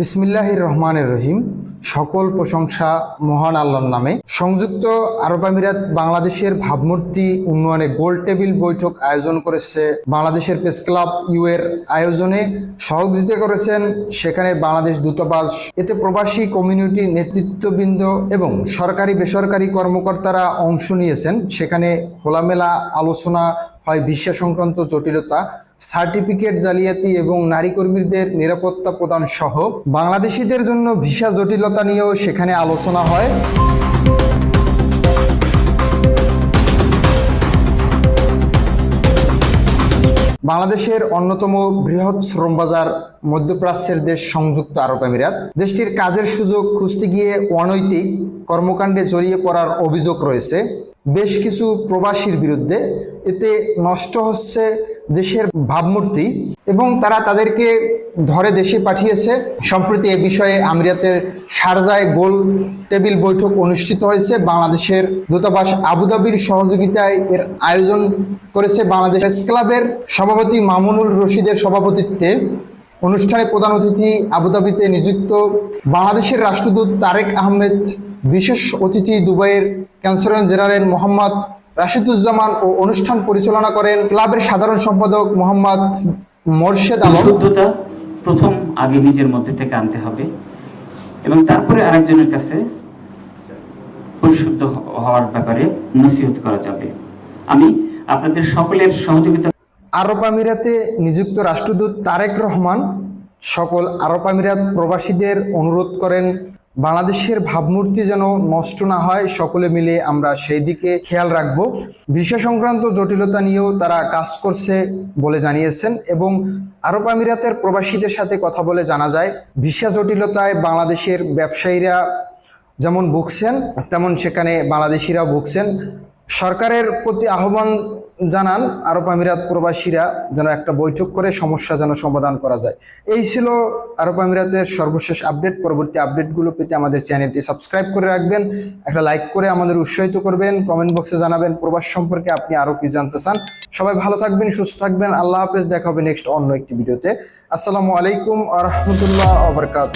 বিসমিল্লাহির রহমানের রহিম। সকল প্রশংসা মহান আল্লাহর নামে। সংযুক্ত আরব আমিরাত বাংলাদেশের ভাবমূর্তি উন্নয়নে গোল টেবিল বৈঠক আয়োজন করেছে বাংলাদেশের প্রেস ক্লাব ইউ এর আয়োজনে। সহযোগিতা করেছেন সেখানে বাংলাদেশ দূতাবাস, এতে প্রবাসী কমিউনিটি নেতৃত্ববৃন্দ এবং সরকারি বেসরকারি কর্মকর্তারা অংশ নিয়েছেন। সেখানে খোলামেলা আলোচনা হয় ভিসা সংক্রান্ত জটিলতা, সার্টিফিকেট জালিয়াতি এবং নারী কর্মীদের নিরাপত্তা প্রদান সহ। বাংলাদেশিদের জন্য ভিসা জটিলতা নিয়েও সেখানে আলোচনা হয়। বাংলাদেশের অন্যতম বৃহৎ শ্রম বাজার মধ্যপ্রাচ্যের দেশ সংযুক্ত আরব আমিরাত। দেশটির কাজের সুযোগ খুঁজতে গিয়ে অনৈতিক কর্মকাণ্ডে জড়িয়ে পড়ার অভিযোগ রয়েছে। বেশ কিছু প্রবাসীর বিরুদ্ধে। এতে নষ্ট হচ্ছে দেশের ভাবমূর্তি এবং তারা তাদেরকে ধরে দেশে পাঠিয়েছে। সম্প্রতি এ বিষয়ে আমিরাতের শারজায় গোল টেবিল বৈঠক অনুষ্ঠিত হয়েছে। বাংলাদেশের দূতাবাস আবুধাবির সহযোগিতায় এর আয়োজন করেছে বাংলাদেশ ক্লাবের সভাপতি মামুনুল রশিদের সভাপতিত্বে। অনুষ্ঠানে প্রধান অতিথি আবুধাবিতে নিযুক্ত বাংলাদেশের রাষ্ট্রদূত তারেক আহমেদ, বিশেষ অতিথি দুবাইয়ের ক্যান্সার জেনারেল মোহাম্মদ রাশিদুজ্জামান ও অনুষ্ঠান পরিচালনা করেন ক্লাবের সাধারণ সম্পাদক মোহাম্মদ মোর্শেদ আলম। শুদ্ধতা প্রথম আগে নিজের মধ্যে থেকে আনতে হবে এবং তারপরে আরেকজনের কাছে পরিশুদ্ধ হওয়ার ব্যাপারে নসিহত করা যাবে। আমি আপনাদের সকলের সহযোগিতা আরব আমিরাতে নিযুক্ত রাষ্ট্রদূত তারেক রহমান সকল আরব আমিরাত প্রবাসীদের অনুরোধ করেন বাংলাদেশের ভাবমূর্তি যেন নষ্ট না হয়, সকলে মিলে আমরা সেই দিকে খেয়াল রাখব। ভিসা সংক্রান্ত জটিলতা নিয়েও তারা কাজ করছে বলে জানিয়েছেন এবং আরব আমিরাতের প্রবাসীদের সাথে কথা বলে জানা যায়, ভিসা জটিলতায় বাংলাদেশের ব্যবসায়ীরা যেমন ভুগছেন, তেমন সেখানে বাংলাদেশিরাও ভুগছেন। সরকারের প্রতি আহ্বান জানান, আরব আমিরাত প্রবাসীরা যেন একটা বৈঠক করে সমস্যা যেন সমাধান করা যায়। এই ছিল আরব আমিরাতের সর্বশেষ আপডেট। পরবর্তী আপডেটগুলো পেতে আমাদের চ্যানেলটি সাবস্ক্রাইব করে রাখবেন। একটা লাইক করে আমাদের উৎসাহিত করবেন। কমেন্ট বক্সে জানাবেন প্রবাস সম্পর্কে আপনি আরও কি জানতে চান। সবাই ভালো থাকবেন, সুস্থ থাকবেন। আল্লাহ হাফেজ। দেখা হবে নেক্সট অন্য একটি ভিডিওতে। আসসালামু আলাইকুম আ রহমতুল্লাহ আবরকাত